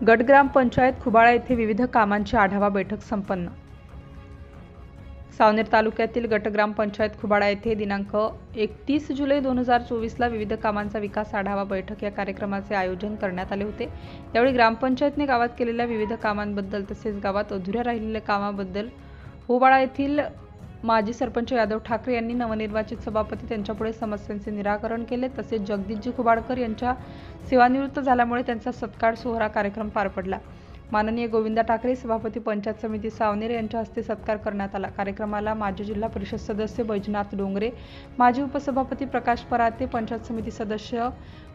गटग्राम पंचायत खुबाळा येथे विविध कामांची आढावा बैठक संपन्न. सावनेर तालुक्यातील गटग्राम पंचायत खुबाळा येथे दिनांक एकतीस जुलै दोन हजार चोवीसला विविध कामांचा विकास आढावा बैठक या कार्यक्रमाचे आयोजन करण्यात आले होते. यावेळी ग्रामपंचायतने गावात केलेल्या विविध कामांबद्दल तसेच गावात अधुऱ्या राहिलेल्या कामाबद्दल होबाळा येथील माजी सरपंच यादव ठाकरे यांनी नवनिर्वाचित सभापती त्यांच्यापुढे समस्यांचे निराकरण केले तसेच जगदीशजी खुबाडकर यांच्या सेवानिवृत्त झाल्यामुळे त्यांचा सत्कार सोहळा कार्यक्रम पार पडला. माननीय गोविंदा ठाकरे सभापती पंचायत समिती सावनेर यांच्या हस्ते सत्कार करण्यात आला. कार्यक्रमाला माजी जिल्हा परिषद सदस्य बैजनाथ डोंगरे माजी उपसभापती प्रकाश पराते पंचायत समिती सदस्य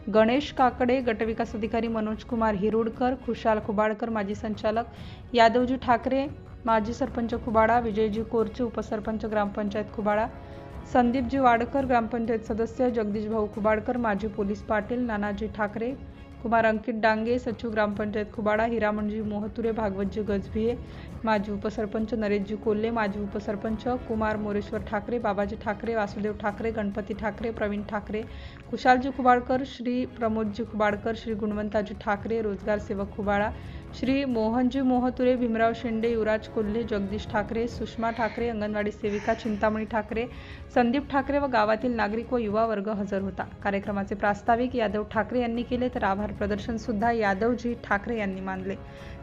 गणेश काकडे गटविकास अधिकारी मनोज कुमार हिरुडकर खुशाल खुबाडकर माजी संचालक यादवजी ठाकरे माजी सरपंच खुबाडा विजयजी कोरचे उपसरपंच ग्रामपंचायत खुबाडा संदीपजी वाडकर ग्रामपंचायत सदस्य जगदीश भाऊ खुबाडकर माजी पोलीस पाटील नानाजी ठाकरे कुमार अंकित डांगे सचिव ग्रामपंचायत खुबाडा हिरामणजी मोहतुरे भागवतजी गजभिये माजी उपसरपंच नरेशजी कोल्हे माजी उपसरपंच कुमार मोरेश्वर ठाकरे बाबाजी ठाकरे वासुदेव ठाकरे गणपती ठाकरे प्रवीण ठाकरे कुशालजी खुबाडकर श्री प्रमोदजी खुबाडकर श्री गुणवंताजी ठाकरे रोजगार सेवक खुबाडा श्री मोहनजी मोहतुरे भीमराव शेंडे युवराज कोल्हे जगदीश ठाकरे सुषमा ठाकरे अंगणवाडी सेविका चिंतामणी ठाकरे संदीप ठाकरे व गावातील नागरिक व युवा वर्ग हजर होता. कार्यक्रमाचे प्रास्ताविक यादव ठाकरे यांनी केले तर आभार प्रदर्शन सुद्धा यादवजी ठाकरे यांनी मानले.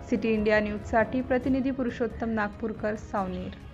सिटी इंडिया न्यूजसाठी प्रतिनिधी पुरुषोत्तम नागपूरकर सावनेर.